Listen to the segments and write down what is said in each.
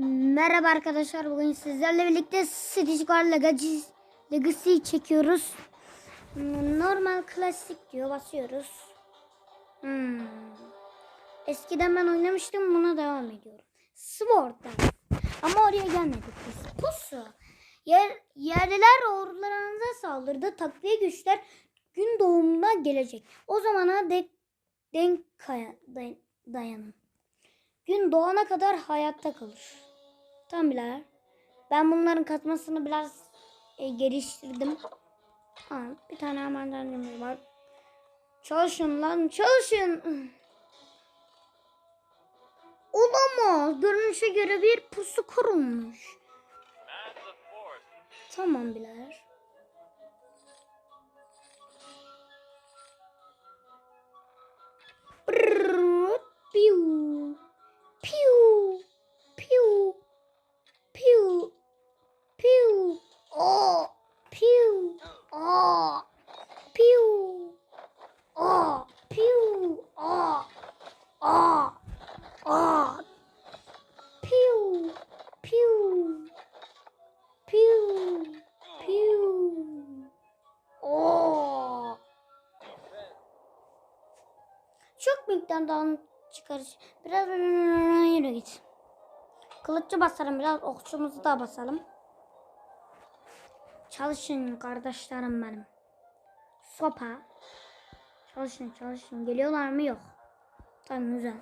Merhaba arkadaşlar. Bugün sizlerle birlikte City Squad Legacy, Legacy çekiyoruz. Normal klasik diyor. Basıyoruz. Hmm. Eskiden ben oynamıştım. Buna devam ediyorum. Sword'dan. Ama oraya gelmedik biz. Pusu. Yer, yerliler ordularınıza saldırdı. Takviye güçler gün doğumuna gelecek. O zamana dek denk kaya- day- dayanın. Gün doğana kadar hayatta kalır. Birader. Ben bunların katmasını biraz e, geliştirdim. Ha, bir tane denememiz var. Çalışın lan çalışın. Olamaz. Görünüşe göre bir pusu kurulmuş. Tamam Piu. Piu. Piu. Çok miktardan çıkarış. Biraz yürü git. Kılıççı basarım biraz okçumuzu da basalım. Çalışın kardeşlerim benim. Sopa. Çalışın çalışın. Geliyorlar mı? Yok. Tamam güzel.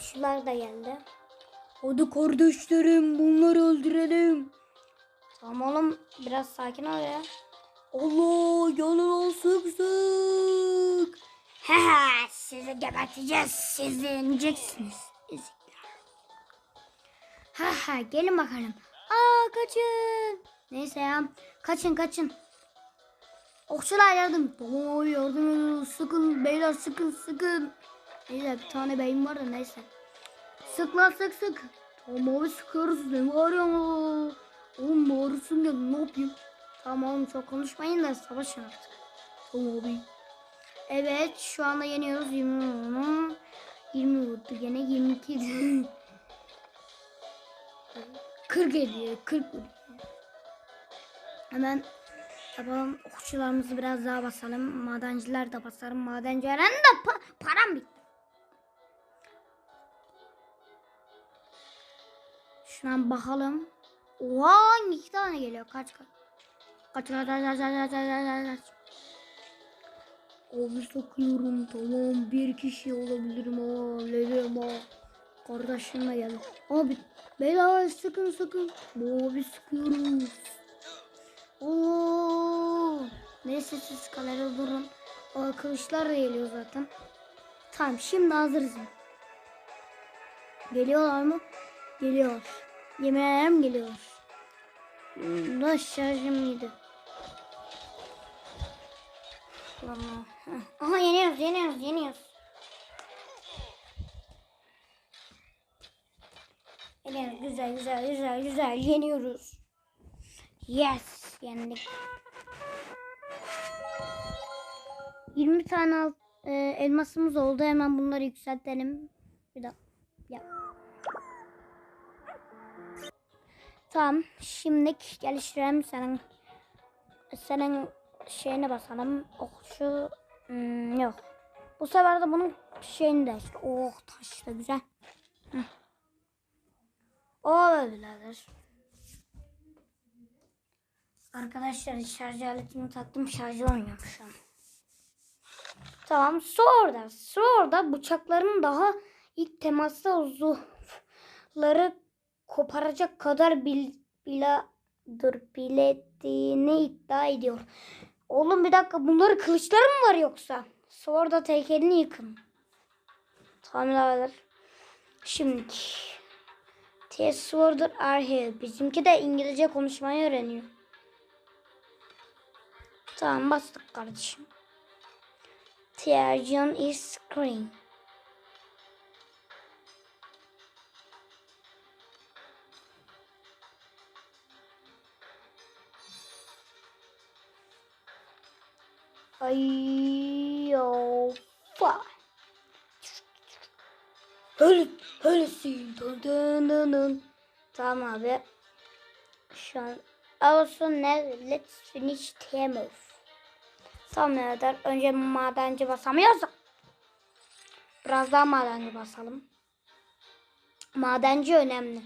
Okçular da geldi. Hadi kardeşlerim bunları öldürelim. Tamam oğlum biraz sakin ol ya. Allah yanına sık sık. He sizi geberteceğiz. Siz yeneceksiniz. Ezikler. Ha ha gelin bakalım. Aa kaçın. Neyse ya kaçın kaçın. Okçular yardım. Abi yardım ediyoruz. Sıkın beyler sıkın sıkın. Neyse bir tane beyin var da neyse. Sık lan sık sık. Tamam abi sıkıyoruz ne var ya. Oğlum bağırırsın ya ne yapayım. Tamam oğlum çok konuşmayın da savaşın artık. Tamam abi. Evet şu anda yeniyoruz 20 onu. 20 vurdu gene 22. 40 ediyor 40 vuruyor. Hemen yapalım okçularımızı biraz daha basalım. Madenciler de basalım. Madencilerin de pa- param bitti. Şuna bakalım. Oha iki tane geliyor. Kaç kaç. Kaç kaç kaç kaç kaç kaç kaç kaç. Abi sokuyorum tamam bir kişi olabilirim ha lelim ha. Kardeşimle geldi. Abi beyler sıkın sıkın. Abi sıkıyoruz. Oo. Neyse siz kalede durun. O kılıçlar da geliyor zaten. Tamam şimdi hazırız. Geliyorlar mı? Geliyor. Yemin ederim geliyor. Da şarjım yedi. Aha yeniyoruz yeniyoruz yeniyoruz. Yeniyoruz güzel güzel güzel güzel yeniyoruz. Yes yendik. 20 tane e, elmasımız oldu. Hemen bunları yükseltelim. Bir dakika. Ya. Tamam. Şimdi geliştirelim senin senin şeyine basalım. Okçu hmm, yok. Bu sefer de bunun şeyini de işte. Oh taş da güzel. Hı. O birader. Arkadaşlar şarj aletimi taktım. Şarjı oynuyorum şu an. Tamam sonra sonra bıçakların daha ilk temasta uzuvları koparacak kadar bil, bila, dur, bilediğini iddia ediyor. Oğlum bir dakika bunları kılıçları mı var yoksa? Sonra tek elini yıkın. Tamam birader. Şimdi T Sworder are here. Bizimki de İngilizce konuşmayı öğreniyor. Tamam bastık kardeşim. Tercan is screen. Ay fa. Öyle, öylesin. Dın dın dın dın. Tamam abi. Şu an also ne let's finish Temmuz. Tamam kadar önce madenci basamıyoruz. Biraz daha madenci basalım. Madenci önemli.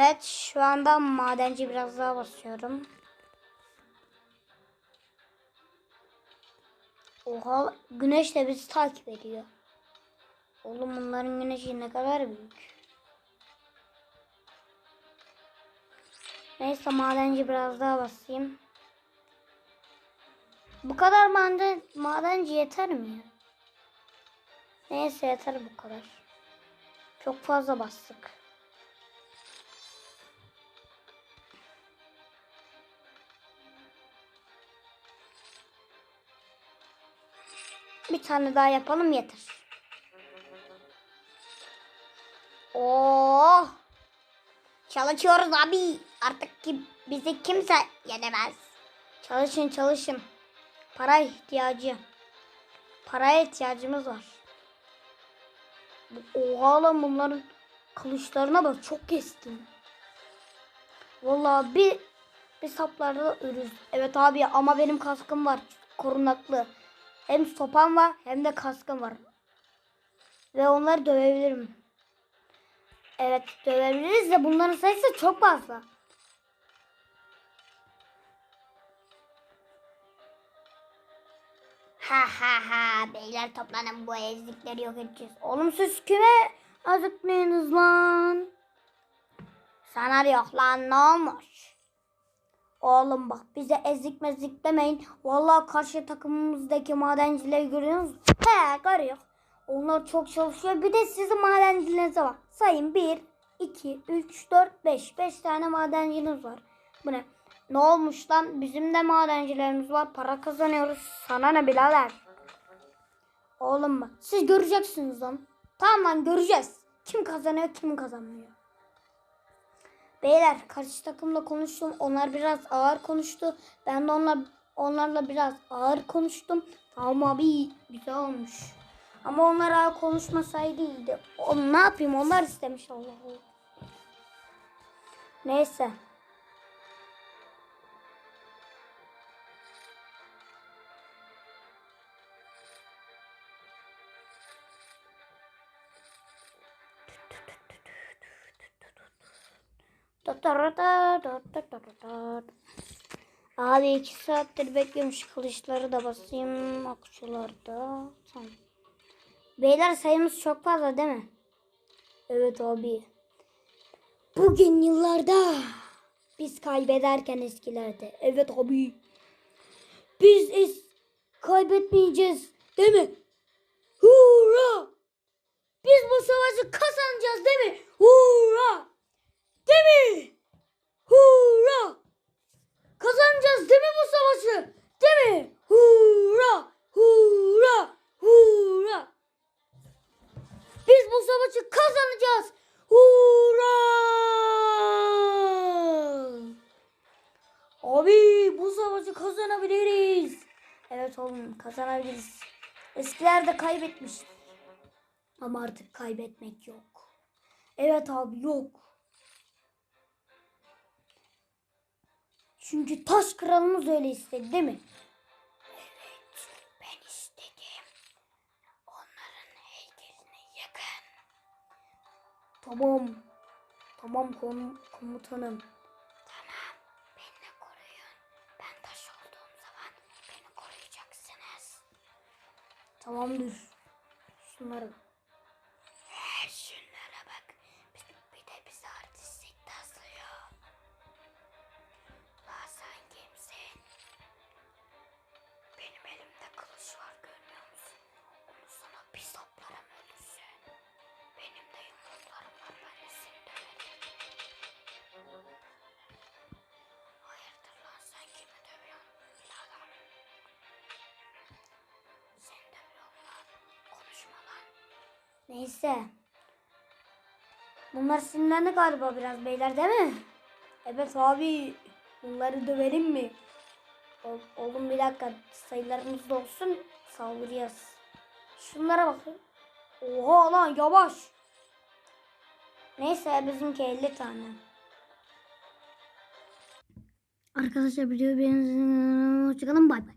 Evet şu anda madenci biraz daha basıyorum. Oha güneş de bizi takip ediyor. Oğlum bunların güneşi ne kadar büyük. Neyse madenci biraz daha basayım. Bu kadar maden, madenci yeter mi ya? Neyse yeter bu kadar. Çok fazla bastık. Bir tane daha yapalım yeter. Oh! Çalışıyoruz abi. Artık ki bizi kimse yenemez. Çalışın çalışın. Para ihtiyacı. Paraya ihtiyacımız var. Oha lan bunların kılıçlarına bak çok keskin. Vallahi bir bir saplarda ölürüz. Evet abi ama benim kaskım var. Korunaklı. Hem sopam var hem de kaskım var. Ve onları dövebilirim. Evet dövebiliriz de bunların sayısı çok fazla. Ha ha ha beyler toplanın bu ezikleri yok edeceğiz. Oğlum siz kime azıkmayınız lan? Sana yok lan ne olmuş? Oğlum bak bize ezik mezik demeyin. Vallahi karşı takımımızdaki madencileri görüyor musunuz? He görüyor. Onlar çok çalışıyor. Bir de sizin madencilerinize bak. Sayın 1, 2, 3, 4, 5. 5 tane madenciniz var. Bu ne? Ne olmuş lan? Bizim de madencilerimiz var. Para kazanıyoruz. Sana ne birader? Oğlum bak. Siz göreceksiniz lan. Tamam lan göreceğiz. Kim kazanıyor kim kazanmıyor. Beyler karşı takımla konuştum. Onlar biraz ağır konuştu. Ben de onlar, onlarla biraz ağır konuştum. Tamam abi güzel olmuş. Ama onlar ağır konuşmasaydı iyiydi. Onu ne yapayım onlar istemiş Allah Allah. Neyse. Abi iki saattir bekliyormuş kılıçları da basayım akçalarda. Tamam. Beyler sayımız çok fazla değil mi? Evet abi. Bugün yıllarda biz kaybederken eskilerde. Evet abi. Biz es kaybetmeyeceğiz değil mi? Hurra! Biz bu savaşı kazanacağız değil mi? Hurra! Değil mi? Hurra! Kazanacağız değil mi bu savaşı? Değil mi? Hurra! Hurra! Hurra! Biz bu savaşı kazanacağız. Hurra! Abi bu savaşı kazanabiliriz. Evet oğlum kazanabiliriz. Eskilerde kaybetmiştik. Ama artık kaybetmek yok. Evet abi yok. Çünkü taş kralımız öyle istedi değil mi? Evet ben istedim. Onların heykelini yakın. Tamam. Tamam kom komutanım. Tamam. Beni koruyun. Ben taş olduğum zaman beni koruyacaksınız. Tamamdır. Şunları. Neyse. Bunlar sinirlendi galiba biraz beyler değil mi? Evet abi. Bunları dövelim mi? Oğlum bir dakika sayılarımız da olsun saldıracağız. Şunlara bakın. Oha lan yavaş. Neyse bizimki 50 tane. Arkadaşlar video beğendiyseniz hoşçakalın bay bay.